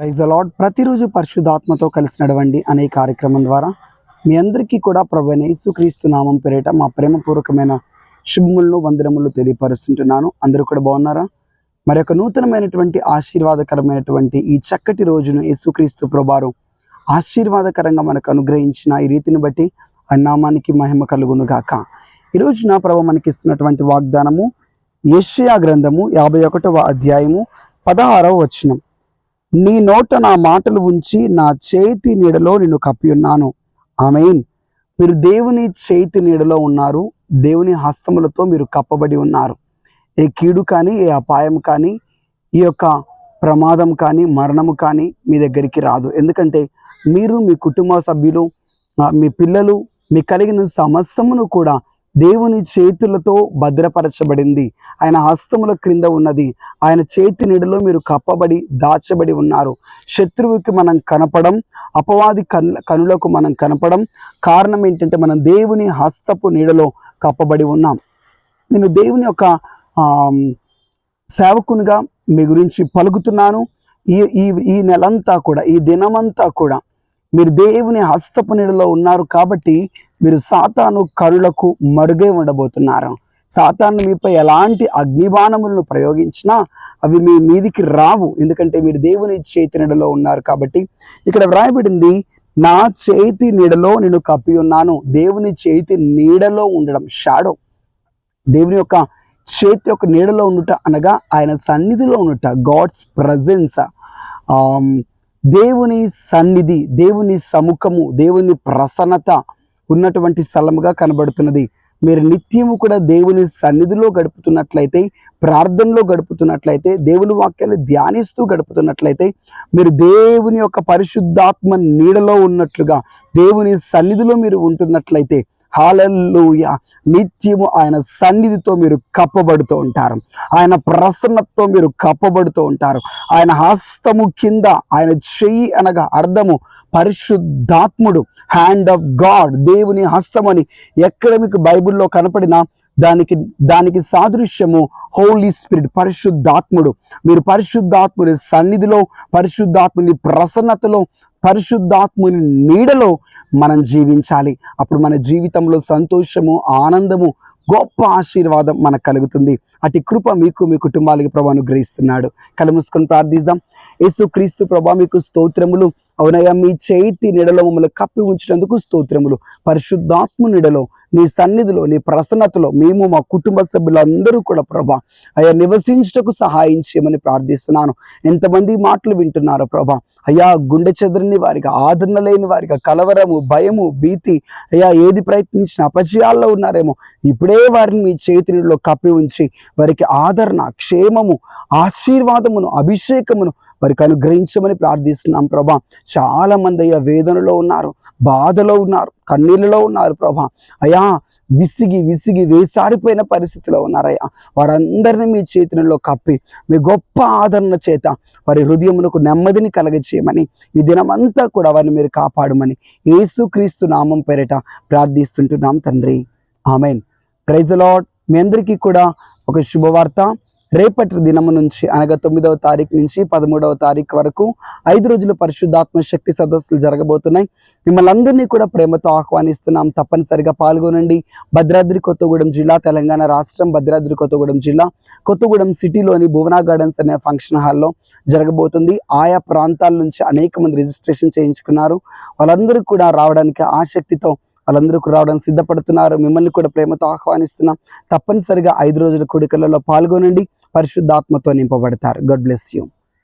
Praise the lord ప్రతిరోజు పరిశుద్ధాత్మతో కలిసి నడవండి అనే కార్యక్రమం ద్వారా మీ అందరికీ కూడా ప్రభు యేసుక్రీస్తు నామం పేరిట మా ప్రేమపూర్వకమైన శుభములను వందనములు తెలియపరుస్తుంటున్నాను. అందరూ కూడా బాగున్నారా? మరి ఒక నూతనమైనటువంటి ఆశీర్వాదకరమైనటువంటి ఈ చక్కటి రోజును యేసుక్రీస్తు ప్రభారు ఆశీర్వాదకరంగా మనకు అనుగ్రహించిన ఈ రీతిని బట్టి ఆ నామానికి మహిమ కలుగును గాక. ఈ రోజున ప్రభు మనకి ఇస్తున్నటువంటి వాగ్దానము యెషయా గ్రంథము యాభై ఒకటవ అధ్యాయము పదహారవ వచనం. నీ నోట నా మాటలు ఉంచి నా చేతి నీడలో నిన్ను కప్పి ఉన్నాను. ఆమెన్. మీరు దేవుని చేతి నీడలో ఉన్నారు. దేవుని హస్తములతో మీరు కప్పబడి ఉన్నారు. ఏ కీడు కానీ ఏ అపాయం కానీ ఈ యొక్క ప్రమాదం కానీ మరణము కానీ మీ దగ్గరికి రాదు. ఎందుకంటే మీరు మీ కుటుంబ సభ్యులు మీ పిల్లలు మీ కలిగిన సమస్తమును కూడా దేవుని చేతులతో భద్రపరచబడింది. ఆయన హస్తముల క్రింద ఉన్నది. ఆయన చేతి నీడలో మీరు కప్పబడి దాచబడి ఉన్నారు. శత్రువుకి మనం కనపడం అపవాది కన్ కనులకు మనం కనపడం కారణం ఏంటంటే మనం దేవుని హస్తపు నీడలో కప్పబడి ఉన్నాం. నేను దేవుని యొక్క సేవకునిగా మీ గురించి పలుకుతున్నాను. ఈ ఈ ఈ నెలంతా కూడా ఈ దినమంతా కూడా మీరు దేవుని హస్తపు నీడలో ఉన్నారు కాబట్టి మీరు సాతాను కరులకు మరుగే ఉండబోతున్నారు. సాతాను మీపై ఎలాంటి అగ్నిబాణములను ప్రయోగించినా అవి మీ మీదికి రావు. ఎందుకంటే మీరు దేవుని చేతి నీడలో ఉన్నారు కాబట్టి ఇక్కడ వ్రాయబడింది నా చేతి నీడలో నేను కప్పి ఉన్నాను. దేవుని చేతి నీడలో ఉండడం షాడో దేవుని యొక్క చేతి యొక్క నీడలో ఉండుట అనగా ఆయన సన్నిధిలో ఉండుట గాడ్స్ ప్రజెన్స్ దేవుని సన్నిధి దేవుని సముఖము దేవుని ప్రసన్నత ఉన్నటువంటి స్థలముగా కనబడుతున్నది. మీరు నిత్యము కూడా దేవుని సన్నిధిలో గడుపుతున్నట్లయితే ప్రార్థనలో గడుపుతున్నట్లయితే దేవుని వాక్యాన్ని ధ్యానిస్తూ గడుపుతున్నట్లయితే మీరు దేవుని యొక్క పరిశుద్ధాత్మ నీడలో ఉన్నట్లుగా దేవుని సన్నిధిలో మీరు ఉంటున్నట్లయితే హాలూయ నిత్యము ఆయన సన్నిధితో మీరు కప్పబడుతూ ఉంటారు. ఆయన ప్రసన్నతో మీరు కప్పబడుతూ ఉంటారు. ఆయన హస్తము కింద ఆయన చెయ్యి అనగా అర్థము పరిశుద్ధాత్ముడు హ్యాండ్ ఆఫ్ గాడ్ దేవుని హస్తమని. ఎక్కడ మీకు బైబిల్లో కనపడినా దానికి దానికి సాదృశ్యము హోలీ స్పిరిట్ పరిశుద్ధాత్ముడు. మీరు పరిశుద్ధాత్ముని సన్నిధిలో పరిశుద్ధాత్ముని ప్రసన్నతలో పరిశుద్ధాత్ముని నీడలో మనం జీవించాలి. అప్పుడు మన జీవితంలో సంతోషము ఆనందము గొప్ప ఆశీర్వాదం మనకు కలుగుతుంది. అటు కృప మీకు మీ కుటుంబాలకి ప్రభు అనుగ్రహిస్తున్నాడు. కళ్ళు ప్రార్థిద్దాం. యేసు క్రీస్తు ప్రభా మీకు స్తోత్రములు. అవునయ్యా మీ చేతి నీడలో మమ్మల్ని కప్పి ఉంచినందుకు స్తోత్రములు. పరిశుద్ధాత్మ నీడలో నీ సన్నిధిలో నీ ప్రసన్నతలో మేము మా కుటుంబ సభ్యులందరూ కూడా ప్రభా అయ్యా నివసించుటకు సహాయం చేయమని ప్రార్థిస్తున్నాను. ఎంతమంది మాటలు వింటున్నారో ప్రభా అయ్యా గుండె చెదరని వారిగా ఆదరణ లేని వారిగా కలవరము భయము భీతి అయ్యా ఏది ప్రయత్నించిన అపజయాల్లో ఉన్నారేమో ఇప్పుడే వారిని మీ చేతిలో కప్పి ఉంచి వారికి ఆదరణ క్షేమము ఆశీర్వాదమును అభిషేకమును వారికి అనుగ్రహించమని ప్రార్థిస్తున్నాం ప్రభా. చాలా మంది అయ్యా వేదనలో ఉన్నారు బాధలో ఉన్నారు కన్నీళ్ళలో ఉన్నారు ప్రభా. అయ్యా విసిగి విసిగి వేసారిపోయిన పరిస్థితిలో ఉన్నారయ్యా. వారందరినీ మీ చేతులలో కప్పి మీ గొప్ప ఆదరణ చేత వారి హృదయమునకు నెమ్మదిని కలగచేయమని ఈ దినమంతా కూడా వారిని మీరు కాపాడమని యేసుక్రీస్తు నామం పేరిట ప్రార్థిస్తుంటున్నాం తండ్రి. ఆమెన్. ప్రైజ్ లాడ్ మీ అందరికీ కూడా ఒక శుభవార్త. రేపటి దినము నుంచి అనగా తొమ్మిదవ తారీఖు నుంచి పదమూడవ తారీఖు వరకు ఐదు రోజుల పరిశుద్ధాత్మ శక్తి సదస్సులు జరగబోతున్నాయి. మిమ్మల్ని అందరినీ కూడా ప్రేమతో ఆహ్వానిస్తున్నాం. తప్పనిసరిగా పాల్గొనండి. భద్రాద్రి కొత్తగూడెం జిల్లా తెలంగాణ రాష్ట్రం భద్రాద్రి కొత్తగూడెం జిల్లా కొత్తగూడెం సిటీలోని భువనా గార్డెన్స్ అనే ఫంక్షన్ హాల్లో జరగబోతుంది. ఆయా ప్రాంతాల నుంచి అనేక మంది రిజిస్ట్రేషన్ చేయించుకున్నారు. వాళ్ళందరూ కూడా రావడానికి ఆసక్తితో వాళ్ళందరూ కూడా రావడానికి సిద్ధపడుతున్నారు. మిమ్మల్ని కూడా ప్రేమతో ఆహ్వానిస్తున్నాం. తప్పనిసరిగా ఐదు రోజుల కోడికలలో పాల్గొనండి. పరిశుద్ధాత్మతో నింపబడతారు. God bless you